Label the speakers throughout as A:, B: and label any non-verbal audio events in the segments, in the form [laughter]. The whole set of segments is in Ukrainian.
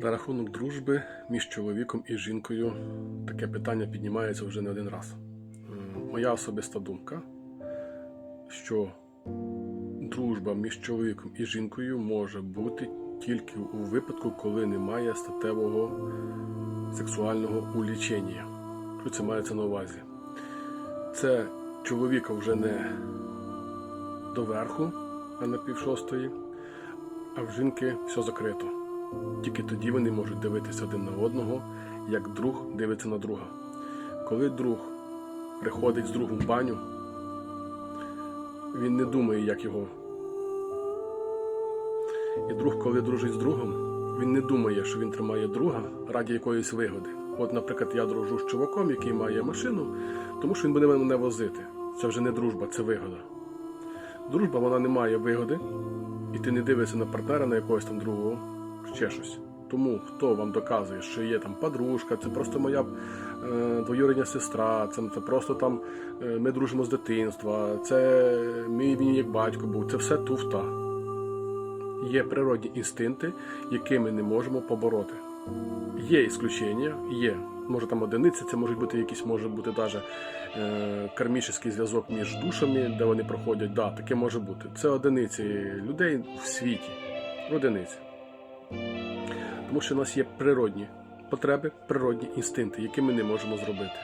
A: На рахунок дружби між чоловіком і жінкою таке питання піднімається вже не один раз. Моя особиста думка, що дружба між чоловіком і жінкою може бути тільки у випадку, коли немає статевого сексуального улічення. Що це мається на увазі? Це чоловіка вже не доверху, а на півшостої, а в жінки все закрито. Тільки тоді вони можуть дивитися один на одного, як друг дивиться на друга. Коли друг приходить з другом в баню, він не думає, як його. І друг, коли дружить з другом, він не думає, що він тримає друга раді якоїсь вигоди. От, наприклад, я дружу з чуваком, який має машину, тому що він буде мене возити. Це вже не дружба, це вигода. Дружба вона не має вигоди, і ти не дивишся на партнера на якогось там другого, ще. Тому хто вам доказує, що є там подружка, це просто моя е, двоюрідня сестра, це, це просто там е, ми дружимо з дитинства, це мій він як батько був, це все туфта. Є природні інстинкти, які ми не можемо побороти. Є ісключення, є. Може там одиниці, це можуть бути якісь, може бути навіть е, кармічний зв'язок між душами, де вони проходять. Да, таке може бути. Це одиниці людей в світі. Одиниці. Тому що у нас є природні потреби, природні інстинкти, які ми не можемо зробити.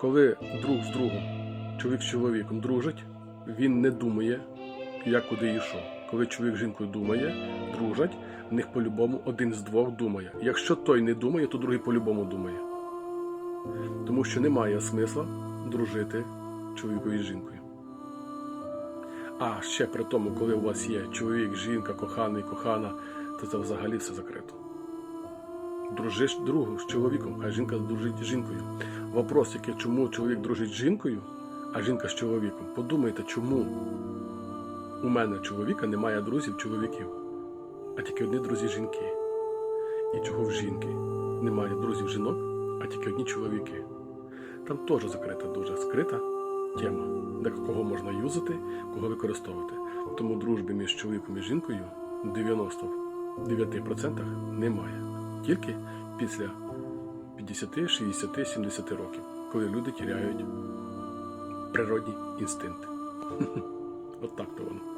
A: Коли друг з другом, чоловік з чоловіком дружить, він не думає, як куди що. Коли чоловік з жінкою думає, дружать, в них по-любому один з двох думає. Якщо той не думає, то другий по-любому думає. Тому що немає смисла дружити чоловіку із жінкою. А ще при тому, коли у вас є чоловік, жінка, коханий, кохана, то це взагалі все закрито. Дружиш другу з чоловіком, а жінка дружить з жінкою. Вопрос, який чому чоловік дружить з жінкою, а жінка з чоловіком. Подумайте, чому у мене чоловіка немає друзів-чоловіків, а тільки одні друзі-жінки. І чого в жінки немає друзів жінок, а тільки одні чоловіки. Там теж закрита дуже скрита тема, де кого можна юзати, кого використовувати. Тому дружби між чоловіком і жінкою 90%. 9% немає. Тільки після 50, 60, 70 років, коли люди тіряють природні інстинкти. [laughs] От так то воно.